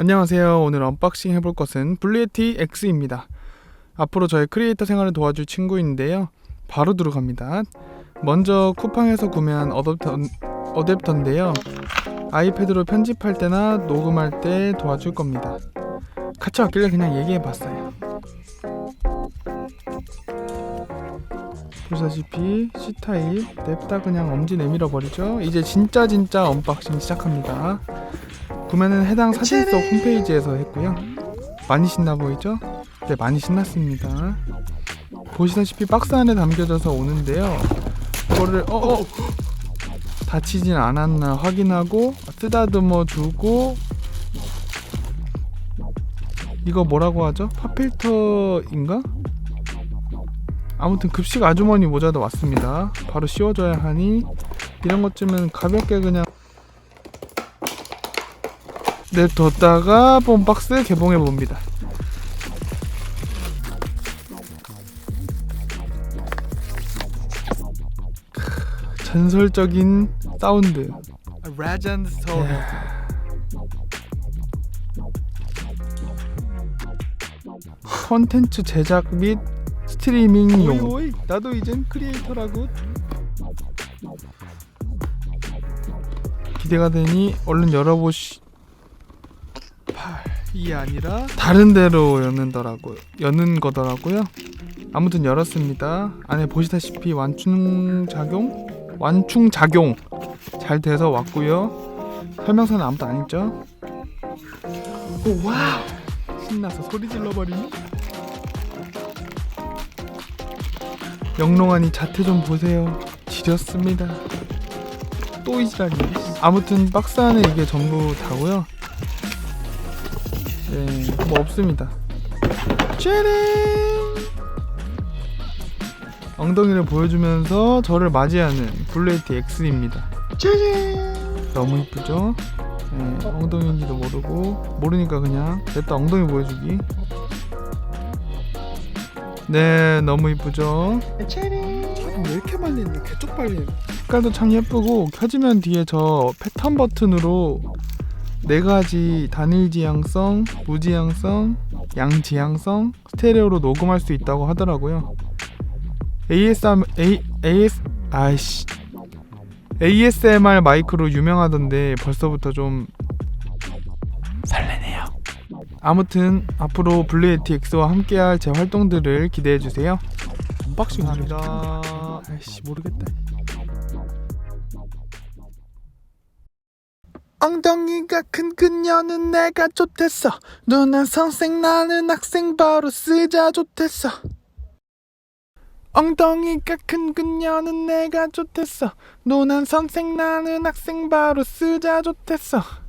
안녕하세요. 오늘 언박싱 해볼 것은 블루에티 X입니다. 앞으로 저의 크리에이터 생활을 도와줄 친구인데요. 바로 들어갑니다. 먼저 쿠팡에서 구매한 어댑터, 어댑터인데요. 아이패드로 편집할 때나 녹음할 때 도와줄 겁니다. 같이 왔길래 그냥 얘기해봤어요. 보시다시피 C타입 냅다 그냥 엄지 내밀어 버리죠. 이제 진짜 진짜 언박싱 시작합니다. 구매는 해당 사진 속 홈페이지에서 했고요. 많이 신나 보이죠? 네, 많이 신났습니다. 보시다시피 박스 안에 담겨져서 오는데요. 이거를 어, 어 다치진 않았나 확인하고 쓰다듬어 주고 이거 뭐라고 하죠? 팝필터인가? 아무튼 급식 아주머니 모자도 왔습니다. 바로 씌워줘야 하니 이런 것쯤은 가볍게 그냥 냅뒀다가 봄박스 개봉해 봅니다. 전설적인 사운드. Story. 컨텐츠 제작 및 스트리밍용. 오이 오이 나도 이젠 크리에이터라고. 기대가 되니 얼른 열어보시. 이 아니라 다른 데로 여는더라고요. 여는 거더라고요. 아무튼 열었습니다. 안에 보시다시피 완충 작용, 완충 작용 잘 돼서 왔고요. 설명서는 아무도 안 읽죠. 오 와우 신나서 소리 질러 버리니. 영롱하니 자태 좀 보세요. 지렸습니다. 또 이지랄이. 아무튼 박스 안에 이게 전부 다고요. 네, 뭐 없습니다. 짜란! 엉덩이를 보여주면서 저를 맞이하는 블루에티 X입니다. 짜잔! 너무 이쁘죠? 네, 엉덩이인지도 모르고 모르니까 그냥 냅다 엉덩이 보여주기. 네, 너무 이쁘죠? 차량 왜 이렇게 말리는데 개쪽 빨리. 색깔도 참 예쁘고 켜지면 뒤에 저 패턴 버튼으로 네 가지 단일 지향성, 무지향성, 양지향성, 스테레오로 녹음할 수 있다고 하더라고요. ASM A, AS 아이씨 ASMR 마이크로 유명하던데 벌써부터 좀 설레네요. 아무튼 앞으로 블루 에티 X와 함께할 제 활동들을 기대해 주세요. 언박싱 합니다. 아이씨 모르겠다. 엉덩이가 큰 그녀는 내가 좋댔어. 누난 선생 나는 학생 바로 쓰자 좋댔어. 엉덩이가 큰 그녀는 내가 좋댔어. 누난 선생 나는 학생 바로 쓰자 좋댔어